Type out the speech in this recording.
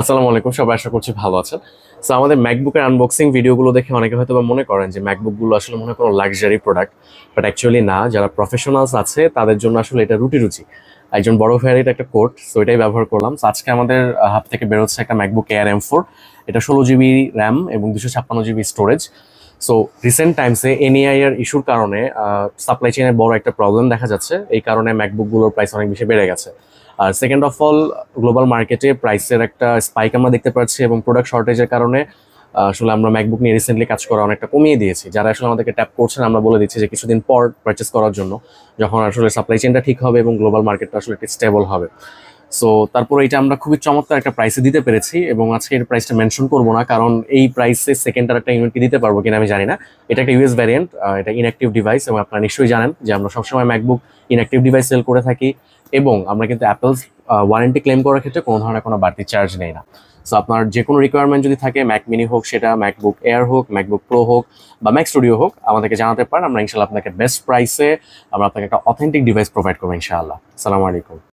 আসসালামু আলাইকুম, সবাই আশা করছি ভালো আছেন। সো আমাদের ম্যাকবুকের আনবক্সিং ভিডিওগুলো দেখে অনেকে হয়তো বা মনে করেন যে ম্যাকবুকগুলো আসলে মনে করো লাক্সারি প্রোডাক্ট বাট অ্যাকচুয়ালি না, যারা প্রফেশনালস আছে, তাদের জন্য আসলে এটা রুটি রুচি। একজন বড় ভ্যারিট একটা কোট সো এটাই ব্যবহার করলাম। সো আজকে আমাদের হাত থেকে বেরোচ্ছে একটা ম্যাকবুক এয়ার এম ফোর এটা ষোলো জিবি র্যাম এবং দুশো ছাপ্পান্ন জিবি স্টোরেজ সো রিসেন্ট টাইমসে এনএআই এর ইস্যুর কারণে সাপ্লাই চেইনের বড় একটা প্রবলেম দেখা যাচ্ছে। এই কারণে ম্যাকবুকগুলোর প্রাইস অনেক বেশি বেড়ে গেছে। আর সেকেন্ড অফ অল গ্লোবাল মার্কেটে প্রাইসের একটা স্পাইক আমরা দেখতে পাচ্ছি এবং প্রোডাক্ট শর্টেজের কারণে আসলে আমরা ম্যাকবুক নিয়ে রিসেন্টলি কাজ করা অনেকটা কমিয়ে দিয়েছি। যারা আসলে আমাদেরকে ট্যাপ করছেন, আমরা বলে দিচ্ছি যে কিছুদিন পর পারচেস করার জন্য, যখন আসলে সাপ্লাই চেইনটা ঠিক হবে এবং গ্লোবাল মার্কেটটা আসলে একটু স্টেবল হবে। সো তারপর এটা আমরা খুবই চমৎকার একটা প্রাইসে দিতে পেরেছি এবং আজকে এর প্রাইসটা মেনশন করব না, কারণ এই প্রাইসে সেকেন্ড আর একটা ইউনিট দিতে পারব কিনা আমি জানি না। এটা একটা ইউএস ভ্যারিয়েন্ট এটা ইনঅ্যাক্টিভ ডিভাইস এবং আপনারা নিশ্চয়ই জানেন যে আমরা সবসময় ম্যাকবুক ইনঅ্যাক্টিভ ডিভাইস সেল করে থাকি এবং আমরা কিন্তু অ্যাপেলস ওয়ারেন্টি ক্লেম করার ক্ষেত্রে কোনো ধরনের কোনো বাড়তি চার্জ নেই না। সো আপনার যে কোনো রিকোয়ারমেন্ট যদি থাকে ম্যাক মিনি হোক সেটা ম্যাকবুক এয়ার হোক ম্যাকবুক প্রো হোক বা ম্যাক স্টুডিও হোক, আমাদেরকে জানাতে পারেন, আমরা ইনশাল্লাহ আপনাকে বেস্ট প্রাইসে আমরা আপনাকে একটা অথেন্টিক ডিভাইস প্রোভাইড করব ইনশাআল্লাহ। সালামু আলাইকুম।